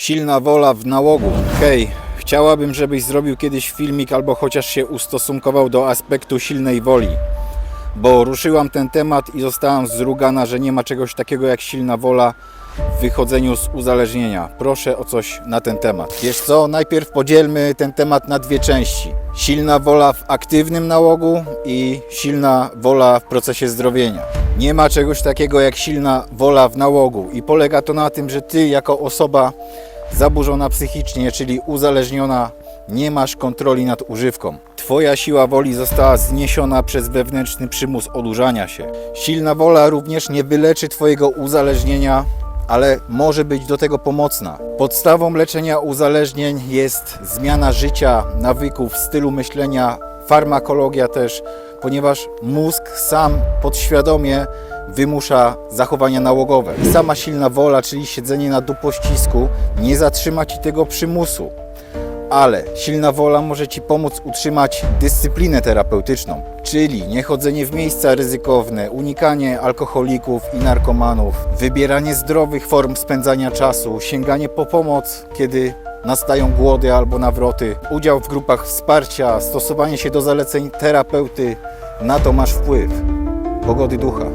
Silna wola w nałogu. Hej, chciałabym, żebyś zrobił kiedyś filmik albo chociaż się ustosunkował do aspektu silnej woli. Bo ruszyłam ten temat i zostałam zrugana, że nie ma czegoś takiego jak silna wola w wychodzeniu z uzależnienia. Proszę o coś na ten temat. Wiesz co, najpierw podzielmy ten temat na dwie części. Silna wola w aktywnym nałogu i silna wola w procesie zdrowienia. Nie ma czegoś takiego jak silna wola w nałogu i polega to na tym, że ty jako osoba zaburzona psychicznie, czyli uzależniona, nie masz kontroli nad używką. Twoja siła woli została zniesiona przez wewnętrzny przymus odurzania się. Silna wola również nie wyleczy Twojego uzależnienia, ale może być do tego pomocna. Podstawą leczenia uzależnień jest zmiana życia, nawyków, stylu myślenia, farmakologia też, ponieważ mózg sam podświadomie wymusza zachowania nałogowe. Sama silna wola, czyli siedzenie na dupościsku, nie zatrzyma Ci tego przymusu ale silna wola może Ci pomóc utrzymać dyscyplinę terapeutyczną, czyli niechodzenie w miejsca ryzykowne, unikanie alkoholików i narkomanów, wybieranie zdrowych form spędzania czasu, sięganie po pomoc, kiedy nastają głody albo nawroty, udział w grupach wsparcia, stosowanie się do zaleceń terapeuty, na to masz wpływ. Pogody ducha.